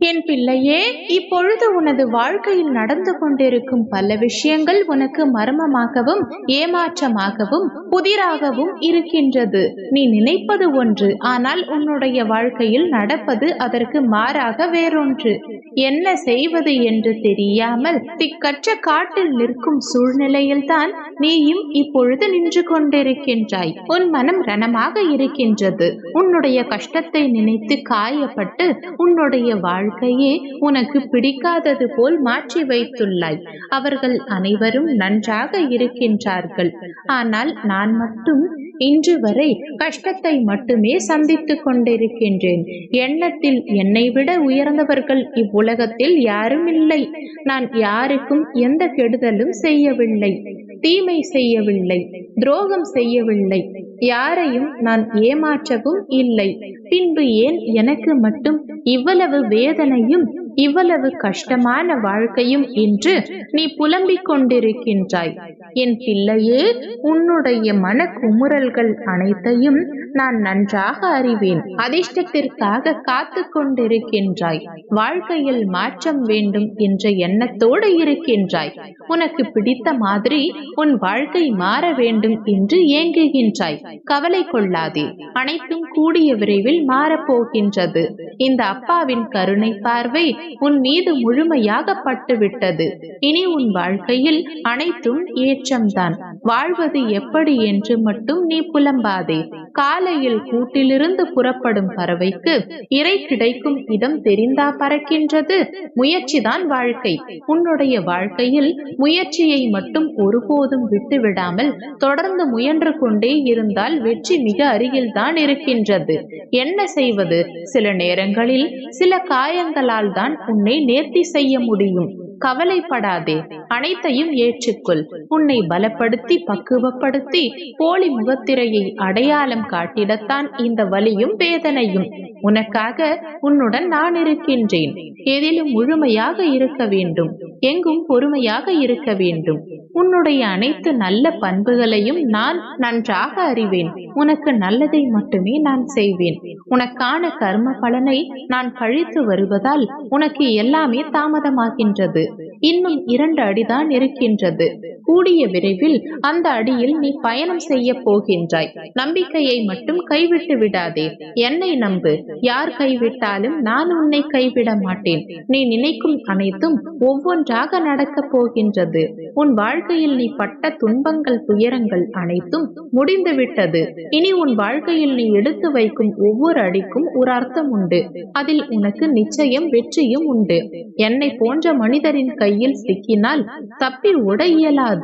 என் பிள்ளையே இப்பொழுது உனது வாழ்க்கையில் நடந்து கொண்டிருக்கும் பல விஷயங்கள் உனக்கு மர்மமாகவும் ஏமாற்றமாகவும் புதிராகவும் இருக்கின்றது. நீ நினைப்பது ஒன்று ஆனால் உன்னுடைய வாழ்க்கையில் நடப்பது அதற்கு மாறாக வேறொன்று. என்ன செய்வது என்று தெரியாமல் திக்கற்ற காட்டில் நிற்கும் சூழ்நிலையில்தான் நீயும் இப்பொழுது நின்று கொண்டிருக்கின்றாய். உன் மனம் ரணமாக இருக்கின்றது. உன்னுடைய கஷ்டத்தை நினைத்து காயப்பட்டு உன்னுடைய வாழ்க்கையே உனக்கு பிடிக்காதது போல் மாற்றி வைத்துள்ளாய். அவர்கள் அனைவரும் நன்றாக இருக்கின்றார்கள். ஆனால் நான் மட்டும் இன்று வரை கஷ்டத்தை மட்டுமே சந்தித்துக் கொண்டிருக்கின்றேன். எண்ணத்தில் என்னை விட உயர்ந்தவர்கள் இவ்வுலகத்தில் யாரும் இல்லை. நான் யாருக்கும் எந்த கெடுதலும் செய்யவில்லை. தீமை செய்யவில்லை. துரோகம் செய்யவில்லை. யாரையும் நான் ஏமாற்றவும் இல்லை. பின்பு ஏன் எனக்கு மட்டும் இவ்வளவு வேதனையும் இவ்வளவு கஷ்டமான வாழ்க்கையும் என்று நீ புலம்பிக் கொண்டிருக்கின்றாய்? என் பிள்ளையே உன்னுடைய மன குமுறல்கள் அனைத்தையும் நான் நன்றாக அறிவேன். அதிர்ஷ்டத்திற்காக காத்து கொண்டிருக்கின்றாய். வாழ்க்கையில் மாற்றம் வேண்டும் என்ற எண்ணத்தோடு இருக்கின்றாய். உனக்கு பிடித்த மாதிரி உன் வாழ்க்கை மாற வேண்டும் என்று ஏங்குகின்றாய். கவலை கொள்ளாதே. அனைத்தும் கூடிய விரைவில் மாறப்போகின்றது இந்த அப்பாவின் கருணை பார்வை உன் மீது முழுமையாக பட்டுவிட்டது. இனி உன் வாழ்க்கையில் அனைத்தும் ஏற்றம்தான். வாழ்வது எப்படி என்று மட்டும் நீ புலம்பாதே. காலையில் கூட்டிலிருந்து புறப்படும் பறவைக்கு இறை கிடைக்கும் இடம் தெரிந்தா பறக்கின்றது. முயற்சிதான் வாழ்க்கை. உன்னுடைய வாழ்க்கையில் முயற்சியை மட்டும் ஒருபோதும் விட்டுவிடாமல் தொடர்ந்து முயன்று கொண்டே இருந்தால் வெற்றி மிக அருகில்தான் இருக்கின்றது. என்ன செய்வது? சில நேரங்களில் சில காயங்களால் தான் உன்னை நேர்த்தி செய்ய முடியும். கவலைப்படாதே அனைத்தையும் ஏற்றுக்கொள். உன்னை பலப்படுத்தி பக்குவப்படுத்தி போலி முகத்திரையை அடையாளம் காட்டிடத்தான் இந்த வலியும் வேதனையும். உனக்காக உன்னுடன் நான் இருக்கின்றேன். எதிலும் முழுமையாக இருக்க வேண்டும். எங்கும் பொறுமையாக இருக்க வேண்டும். உன்னுடைய அனைத்து நல்ல பண்புகளையும் நான் நன்றாக அறிவேன். உனக்கு நல்லதை மட்டுமே நான் செய்வேன். உனக்கான கர்ம பலனை நான் கழித்து வருவதால் உனக்கு எல்லாமே தாமதமாகின்றது. இன்னும் இரண்டு அடிதான் இருக்கின்றது. கூடிய விரைவில் அந்த அடியில் நீ பயணம் செய்ய போகின்றாய். நம்பிக்கையை மட்டும் கைவிட்டு விடாதே. என்னை நம்பு. யார் கைவிட்டாலும் நான் உன்னை கைவிட மாட்டேன். நீ நினைக்கும் அனைத்தும் ஒவ்வொன்றாக நடக்கப் போகின்றது. உன் வாழ்க்கையில் நீ பட்ட துன்பங்கள் துயரங்கள் அனைத்தும் முடிந்து விட்டது. இனி உன் வாழ்க்கையில் நீ எடுத்து வைக்கும் ஒவ்வொரு அடிக்கும் ஒரு அர்த்தம் உண்டு. அதில் உனக்கு நிச்சயம் வெற்றியும் உண்டு. என்னை போன்ற மனிதரின் கையில் சிக்கினால் தப்பி உட இயலாது.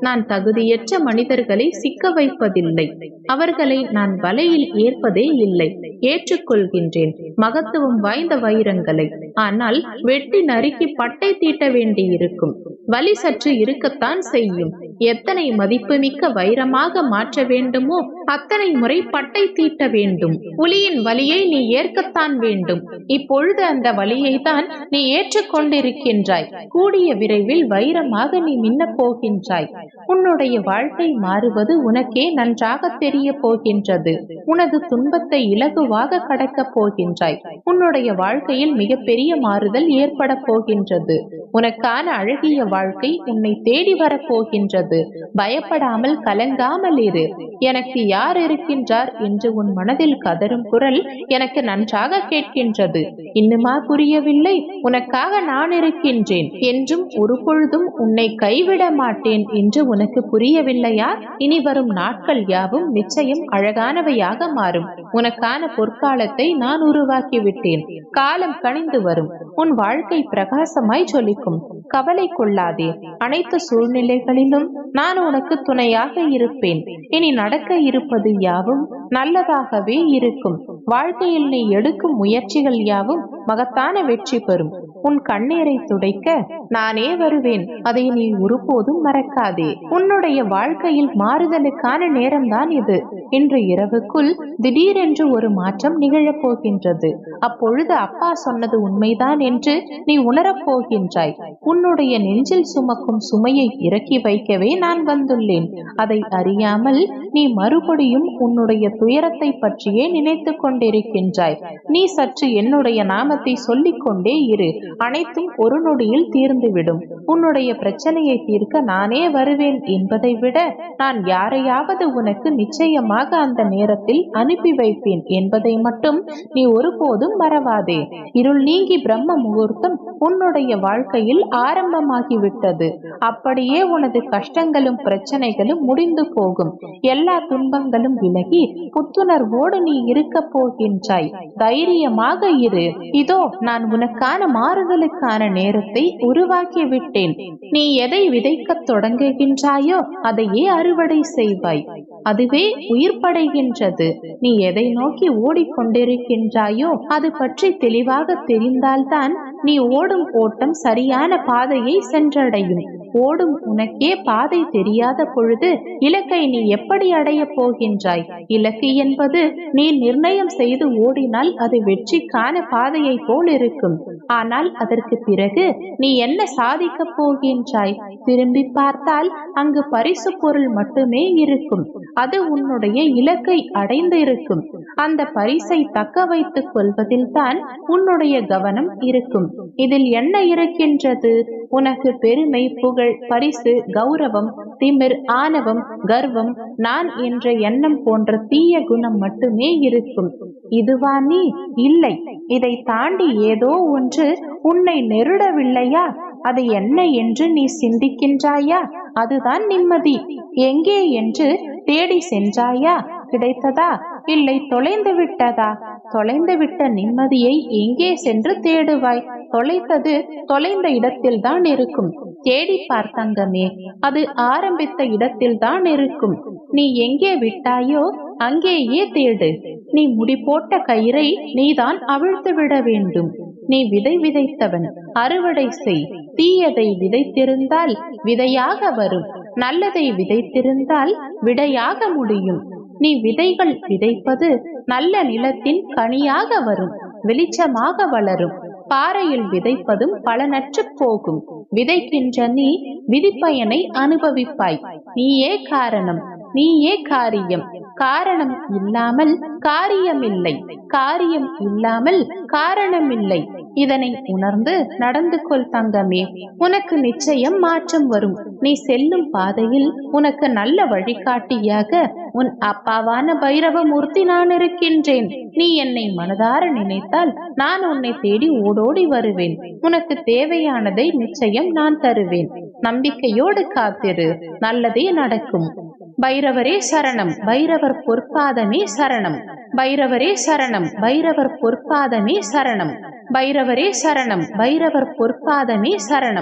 நான் தகுதியற்ற மனிதர்களை சிக்க வைப்பதில்லை. அவர்களை நான் வலையில் ஏற்பதே இல்லை. ஏற்றுக்கொள்கின்றேன். மகத்துவம் வாய்ந்த வைரங்களை. ஆனால் வெட்டி நறுக்கி பட்டை தீட்ட வேண்டியிருக்கும். வலி சற்று இருக்கத்தான் செய்யும். எத்தனை மதிப்புமிக்க வைரமாக மாற்ற வேண்டுமோ அத்தனை முறை பட்டை தீட்ட வேண்டும். புலியின் வலியை நீ ஏற்கத்தான் வேண்டும். இப்பொழுது அந்த வலியை தான் நீ ஏற்றுக்கொண்டிருக்கின்றாய். கூடிய விரைவில் வைரமாக நீ மின்னப் போகின்றாய். உன்னுடைய வாழ்க்கை மாறுவது உனக்கே நன்றாக தெரிய போகின்றது. உனது துன்பத்தை இலகுவாக கடக்கப் போகின்றாய். உன்னுடைய வாழ்க்கையில் மிகப்பெரிய மாறுதல் ஏற்பட போகின்றது. உனக்கான அழகிய வாழ்க்கை உன்னை தேடி வரப்போகின்றது. பயப்படாமல் கலங்காமல் இரு. எனக்கு யார் இருக்கின்றார் என்று உன் மனதில் கதரும் குரல் எனக்கு நன்றாக கேட்கின்றது. இன்னுமா புரியவில்லை? உனக்காக நான் இருக்கின்றேன். என்றும் ஒரு பொழுதும் உன்னை கைவிட மாட்டேன் என்று உனக்கு புரியவில்லையா? இனி வரும் நாட்கள் யாவும் நிச்சயம் அழகானவையாக மாறும். உனக்கான பொற்காலத்தை நான் உருவாக்கிவிட்டேன். காலம் கணிந்து வரும். உன் வாழ்க்கை பிரகாசமாய் ஜொலிக்கும் கவலை கொள்ளாதே. அனைத்து சூழ்நிலைகளிலும் நான் உனக்கு துணையாக இருப்பேன். இனி நடக்க இருப்பது யாவும் நல்லதாகவே இருக்கும். வாழ்க்கையில் நீ எடுக்கும் முயற்சிகள் யாவும் மகத்தான வெற்றி பெறும். உன் கண்ணீரை துடைக்க நானே வருவேன். அதை நீ ஒருபோதும் மறக்காதே. உன்னுடைய வாழ்க்கையில் மாறுதலுக்கான நேரம்தான் இது. இன்று இரவுக்குள் திடீரென்று ஒரு மாற்றம் நிகழப் போகின்றது அப்பொழுது அப்பா சொன்னது உண்மைதான் என்று நீ உணரப் போகின்றாய் உன்னுடைய நெஞ்சில் சுமக்கும் சுமையை இறக்கி வைக்கவே நான் வந்துள்ளேன். அதை அறியாமல் நீ மறுபடியும் உன்னுடைய துயரத்தை பற்றியே நினைத்து கொண்டிருக்கின்றாய். நீ சற்று என்னுடைய நாமத்தை சொல்லிக் கொண்டே இரு. அனைத்தும் ஒரு நொடியில் தீர்ந்துவிடும். உன்னுடைய பிரச்சனையை தீர்க்க நானே வருவேன் என்பதை விட நான் யாரையாவது உனக்கு நிச்சயமாக அந்த நேரத்தில் அனுப்பி வைப்பேன் என்பதை மட்டும் நீ ஒருபோதும் மறவாதே. இருள் நீங்கி பிரம்ம முகூர்த்தம் உன்னுடைய வாழ்க்கையில் ஆரம்பமாகிவிட்டது. அப்படியே உனது கஷ்டங்களும் பிரச்சனைகளும் முடிந்து போகும். எல்லா துன்பங்களும் விலகி புத்துணர்வோடு நீ இருக்க போகின்றாய். தைரியமாக இரு. இதோ நான் உனக்கான மாறுதலுக்கான நேரத்தை உருவாக்கி விட்டேன் நீ எதை விதைக்க தொடங்குகின்றாயோ அதையே அறுவடை செய்வாய். அதுவே உயிர் படைகின்றது. நீ எதை நோக்கி ஓடிக்கொண்டிருக்கின்றாயோ அது பற்றி தெளிவாக தெரிந்தால்தான் நீ ஓடும் ஓட்டம் சரியான பாதையை சென்றடையும். ஓடும் உனக்கே பாதை தெரியாத பொழுது இலக்கை நீ எப்படி அடையப் போகின்றாய்? இலக்கு என்பது நீ நிர்ணயம் செய்து ஓடினால் அது வெற்றிக்கான பாதையை போல் இருக்கும். ஆனால் அதற்கு பிறகு நீ என்ன சாதிக்கப் போகின்றாய்? திரும்பி பார்த்தால் அங்கு பரிசு பொருள் மட்டுமே இருக்கும். அது உன்னுடைய இலக்கை அடைந்து இருக்கும் அந்த பரிசை தக்க வைத்துக் கொள்வதில் தான் உன்னுடைய கவனம் இருக்கும். இதில் என்ன இருக்கின்றது? உனக்கு பெருமை புகழ் பரிசு கௌரவம் திமிர் ஆணவம் கர்வம் நான் என்ற எண்ணம் போன்ற தீய குணம் மட்டுமே இருக்கும். இதுவா நீ? இல்லை. இதை தாண்டி ஏதோ ஒன்று உன்னை நெருடவில்லையா? அது என்ன என்று நீ சிந்திக்கின்றாயா? அதுதான் நிம்மதி. எங்கே என்று தேடி சென்றாயா? கிடைத்ததா? இல்லை தொலைந்து விட்டதா? தொலைந்து விட்ட நிம்மதியை எங்கே சென்று தேடுவாய்? தொலைத்தது தொலைந்த இடத்தில் தான் இருக்கும் தேடி பார்த்தங்கமே அது ஆரம்பித்த இடத்தில் தான் இருக்கும். நீ எங்கே விட்டாயோ அங்கேயே தேடு. நீ முடி போட்ட கயிறை நீதான் அவிழ்த்து விட வேண்டும். நீ விதை விதைத்தவன் அறுவடை செய். தீயதை விதைத்திருந்தால் விதையாக வரும். நல்லதை விதைத்திருந்தால் விடையாக முடியும். நீ விதைகள் விதைப்பது நல்ல நிலத்தின் கனியாக வரும் வெளிச்சமாக வளரும். பாறையில் விதைப்பதும் பலனற்று போகும். விதைக்கின்ற நீ விதிப்பயனை அனுபவிப்பாய். நீயே காரணம் நீயே காரியம். காரணம் இல்லாமல் காரியமில்லை. காரியம் இல்லாமல் காரணமில்லை. இதனை உணர்ந்து நடந்து கொள் தங்கமே உனக்கு நிச்சயம் மாற்றம் வரும். நீ செல்லும் பாதையில் உனக்கு நல்ல வழிகாட்டியாக உன் அப்பாவான பைரவமூர்த்தி நான் இருக்கின்றேன். நீ என்னை மனதார நினைத்தால் நான் உன்னை தேடி ஓடோடி வருவேன். உனக்கு தேவையானதை நிச்சயம் நான் தருவேன். நம்பிக்கையோடு காத்திரு நல்லதே நடக்கும். பைரவரே சரணம் பைரவர் பொற்பாதமே சரணம். பைரவரே சரணம் பைரவர் பொற்பாதமே சரணம். பைரவரே சரணம். பைரவர் பொற்பாதமே சரணம்.